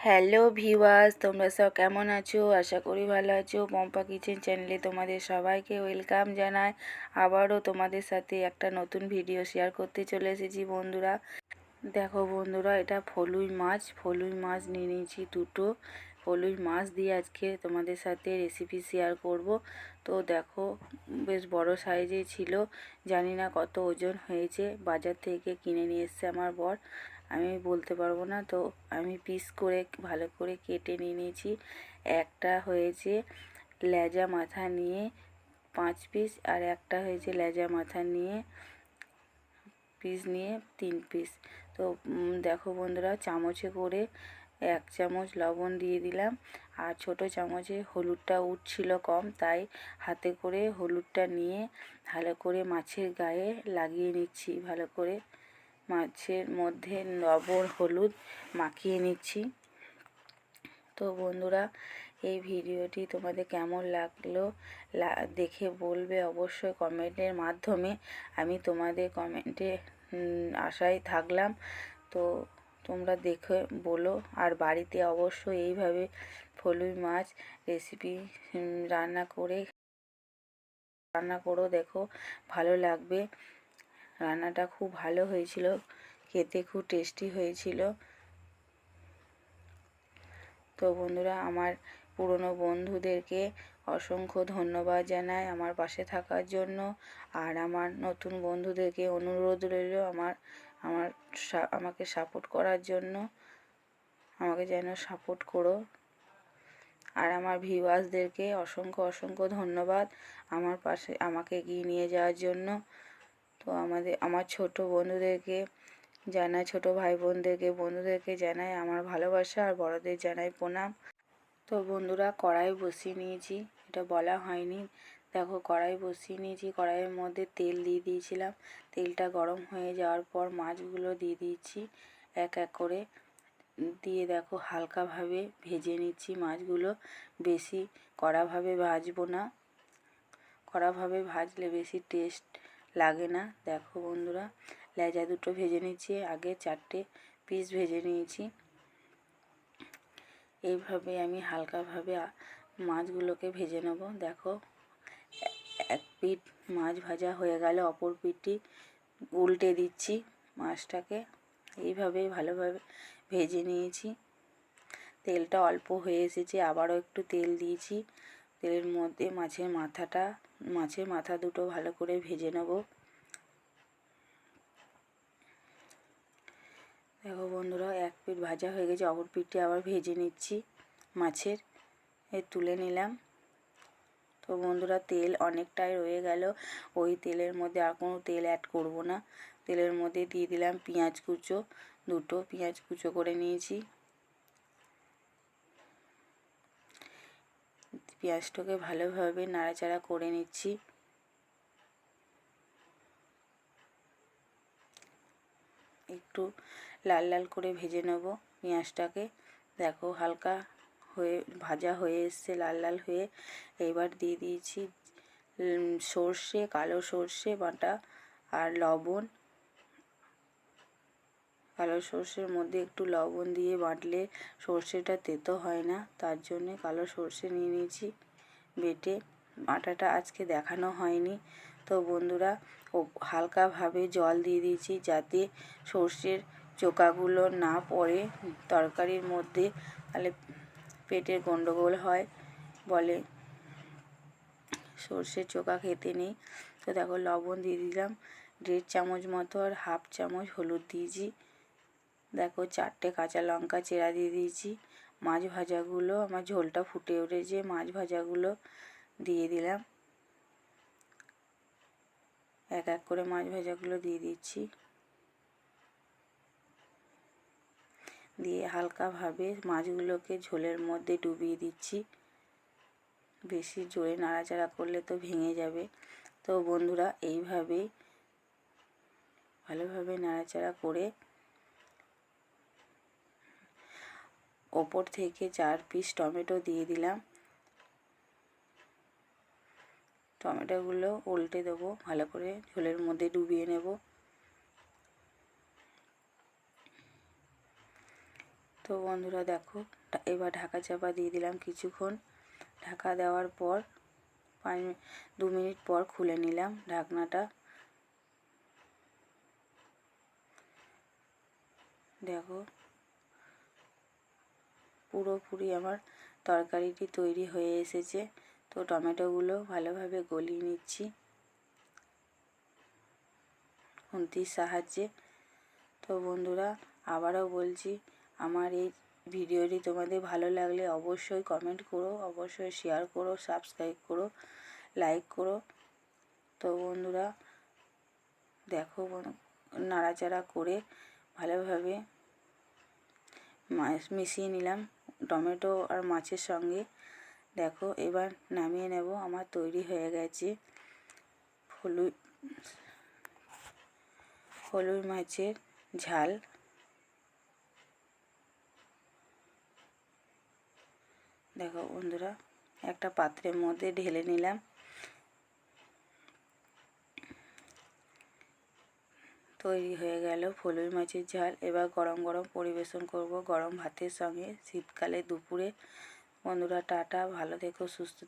Hello viewers তোমরা সব কেমন আছো? আশা করি ভালো আছো। পম্পা কিচেন চ্যানেলে তোমাদের সবাইকে ওয়েলকাম জানাই। আবারও তোমাদের সাথে একটা নতুন ভিডিও শেয়ার করতে চলে এসেছি বন্ধুরা। দেখো বন্ধুরা, এটা ফলুই মাছ। ফলুই মাছ নিয়ে নিয়েছি দুটো। ফলুই মাছ দিয়ে আজকে তোমাদের সাথে রেসিপি শেয়ার করব। তো দেখো, বেশ বড় সাইজে ছিল। জানি না কত ওজন হয়েছে। বাজার থেকে কিনে নিয়ে এসছে আমার বর। আমি বলতে পারব না। তো আমি পিস করে, ভালো করে কেটে নিয়ে নিয়েছি। একটা হয়েছে লেজা মাথা নিয়ে পাঁচ পিস আর একটা হয়েছে লেজা মাথা নিয়ে পিস নিয়ে তিন পিস তো দেখো বন্ধুরা, চামচে করে এক চামচ লবণ দিয়ে দিলাম। আর ছোট চামচে হলুদটা উঠছিল কম, তাই হাতে করে হলুদটা নিয়ে ভালো করে মাছের গায়ে লাগিয়ে নিচ্ছি, ভালো করে। মাছের মধ্যে লবণ, হলুদ মাখিয়ে নিচ্ছি। তো বন্ধুরা, এই ভিডিওটি তোমাদের কেমন লাগল দেখে বলবে অবশ্যই কমেন্টের মাধ্যমে। আমি তোমাদের কমেন্টে আশায় থাকলাম। তো তোমরা দেখে বলো, আর বাড়িতে অবশ্যই এইভাবে ফলুই মাছ রেসিপি রান্না করে, রান্না করো, দেখো, ভালো লাগবে। রান্নাটা খুব ভালো হয়েছিল, খেতে খুব টেস্টি হয়েছিল। তো বন্ধুরা, আমার পুরনো বন্ধুদেরকে অসংখ্য ধন্যবাদ জানাই আমার পাশে থাকার জন্য। আর আমার নতুন বন্ধুদেরকে অনুরোধ রইল আমার আমার আমাকে সাপোর্ট করার জন্য। আমাকে যেন সাপোর্ট করো। আর আমার ভিউয়ার্সদেরকে অসংখ্য অসংখ্য ধন্যবাদ আমার পাশে, আমাকে এগিয়ে নিয়ে যাওয়ার জন্য। তো আমাদের, আমার ছোট বন্ধুদেরকে জানাই, ছোট ভাই বোনদেরকে বন্ধুদেরকে জানাই আমার ভালোবাসা আর বড়দের জানাই প্রণাম। তো বন্ধুরা, কড়াই বসিয়ে নিয়েছি, এটা বলা হয়নি। দেখো, কড়াই বসিয়ে নিয়েছি, কড়াইয়ের মধ্যে তেল দিয়ে দিয়েছিলাম। তেলটা গরম হয়ে যাওয়ার পর মাছগুলো দিয়ে দিয়েছি, এক এক করে। দিয়ে দেখো, হালকাভাবে ভেজে নিচ্ছি মাছগুলো। বেশি কড়াভাবে ভাজবো না। কড়াভাবে ভাজলে বেশি টেস্ট লাগে না। দেখো বন্ধুরা, লেজা দুটো ভেজে নিচ্ছি, আগে চারটে পিস ভেজে নিয়েছি। এইভাবে আমি হালকাভাবে মাছগুলোকে ভেজে নেব। দেখো, এক পিঠ মাছ ভাজা হয়ে গেল অপর পিঠটি উল্টে দিচ্ছি মাছটাকে। এইভাবে ভালোভাবে ভেজে নিয়েছি। তেলটা অল্প হয়ে এসেছে, আবারও একটু তেল দিয়েছি। তেলের মধ্যে মাছের মাথাটা মাছের মাথা দুটো ভালো করে ভেজে নেব। দেখো বন্ধুরা, এক পিঠ ভাজা হয়ে গেছে, অপর পিঠটি আবার ভেজে নিচ্ছি মাছের। এ তুলে নিলাম। তো বন্ধুরা, তেল অনেকটাই রয়ে গেল। ওই তেলের মধ্যে আর কোনো তেল অ্যাড করব না। তেলের মধ্যে দিয়ে দিলাম পেঁয়াজ কুচো, দুটো পেঁয়াজ কুচো করে নিয়েছি। পেঁয়াজটাকে ভালোভাবে নাড়াচাড়া করে নিচ্ছি। একটু লাল লাল করে ভেজে নেব পেঁয়াজটাকে। দেখো হালকা হয়ে, ভাজা হয়ে এসছে, লাল লাল হয়ে। এবার দিয়ে দিয়েছি সর্ষে, কালো সর্ষে বাটা আর লবণ। কালো সর্ষের মধ্যে একটু লবণ দিয়ে বাটলে সর্ষেটা তেতো হয় না, তার জন্যে কালো সর্ষে নিয়ে নিয়েছি। বেটে বাটাটা আজকে দেখানো হয়নি। তো বন্ধুরা, ও হালকাভাবে জল দিয়ে দিয়েছি যাতে সর্ষের চোকাগুলো না পড়ে। তরকারির মধ্যে তাহলে পেটের গণ্ডগোল হয় বলে সর্ষের চোকা খেতে নেই। তো দেখো লবণ দিয়ে দিলাম, দেড় চামচ মতো আর হাফ চামচ হলুদ দিয়েছি। দেখো চারটে কাঁচা লঙ্কা চেরা দিয়ে দিয়েছি। মাছ ভাজাগুলো, আমার ঝোলটা ফুটে উঠেছে, মাছ ভাজাগুলো দিয়ে দিলাম। এক এক করে মাছ ভাজাগুলো দিয়ে দিচ্ছি। দিয়ে হালকাভাবে মাছগুলোকে ঝোলের মধ্যে ডুবিয়ে দিচ্ছি। বেশি জোরে নাড়াচাড়া করলে তো ভেঙে যাবে। তো বন্ধুরা এইভাবেই ভালোভাবে নাড়াচাড়া করে ওপর থেকে চার পিস টমেটো দিয়ে দিলাম। টমেটোগুলো উল্টে দেবো, ভালো করে ঝোলের মধ্যে ডুবিয়ে নেব। তো বন্ধুরা দেখো এবার ঢাকা চাপা দিয়ে দিলাম কিছুক্ষণ। ঢাকা দেওয়ার পর পাঁচ দু মিনিট পর খুলে নিলাম ঢাকনাটা। দেখো পুরোপুরি আমার তরকারিটি তৈরি হয়ে এসেছে। তো টমেটোগুলো ভালোভাবে গলিয়ে নিচ্ছি। খুন্তির সাহায্যে। তো বন্ধুরা, আবারও বলছি, আমার এই ভিডিওটি তোমাদের ভালো লাগলে অবশ্যই কমেন্ট করো, অবশ্যই শেয়ার করো সাবস্ক্রাইব করো লাইক করো। তো বন্ধুরা, দেখো নাড়াচাড়া করে ভালোভাবে মিশিয়ে নিলাম। টমেটো আর মাছের সঙ্গে। দেখো, এবার নামিয়ে নেব। আমার তৈরি হয়ে গেছে হলুদ হলুদ মাছের ঝাল। দেখো বন্ধুরা, একটা পাত্রের মধ্যে ঢেলে নিলাম। তৈরি হয়ে গেল ফলুই মাছের ঝাল। এবার গরম গরম পরিবেশন করব গরম ভাতের সঙ্গে। শীতকালে দুপুরে। বন্ধুরা, টাটা। ভালো থেকো, সুস্থ